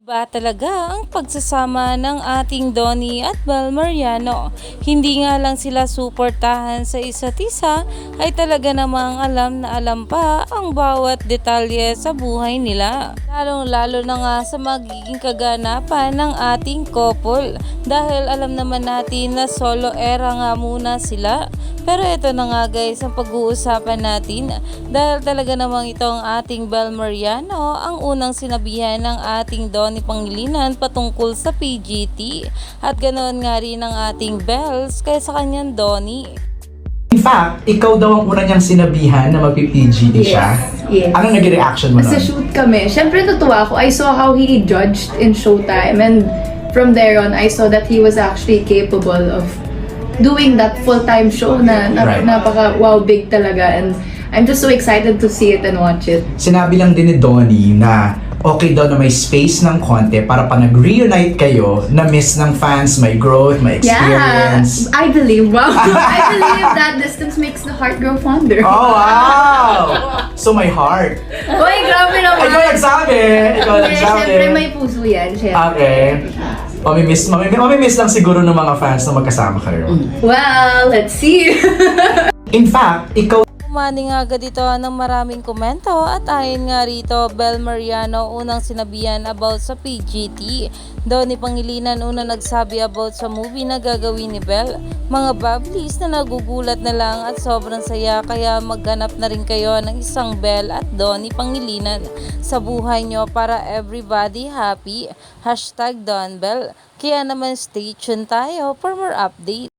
Ba talaga ang pagsasama ng ating Donnie at Bel Mariano. Hindi nga lang sila suportahan sa isa't isa ay talaga namang alam na alam pa ang bawat detalye sa buhay nila. Lalong lalo na nga sa magiging kaganapan ng ating couple dahil alam naman natin na solo era nga muna sila. Pero ito na nga guys ang pag-uusapan natin dahil talaga namang itong ating Bel Mariano ang unang sinabihan ng ating Donnie Pangilinan patungkol sa PGT at ganoon nga rin ang ating Bells kay sa kanyang Donnie. In fact, ikaw daw ang una niyang sinabihan na magpi-PGD siya. yes. Ano naging reaction mo Sa nun? shoot kami, syempre natuwa ako. I saw how he judged in Showtime and from there on, I saw that he was actually capable of doing that full-time show na, na Right. napaka wow big talaga and I'm just so excited to see it and watch it. Sinabi lang din ni Donnie na okay daw na may space ng konti para pa nag-reunite kayo na miss ng fans, may growth, may experience. Yeah, I believe. Wow, I believe that distance makes the heart grow fonder. Oh, wow! So my heart. Uy, grabe naman. Ikaw nagsabi! Ikaw Hindi, nagsabi! syempre may puso yan. Syempre. Okay. Mamimiss, mamimiss, mamimiss lang siguro ng mga fans na magkasama kayo. Well, let's see. In fact, ikaw Umani nga agad ito ng maraming komento at ayon nga rito, Bel Mariano unang sinabihan about sa PGT. Donnie Pangilinan una nagsabi about sa movie na gagawin ni Bel. Mga bablis na nagugulat na lang at sobrang saya kaya maghanap na rin kayo ng isang Bel at Donnie Pangilinan sa buhay nyo para everybody happy. Hashtag Don Bell. Kaya naman stay tuned tayo for more updates.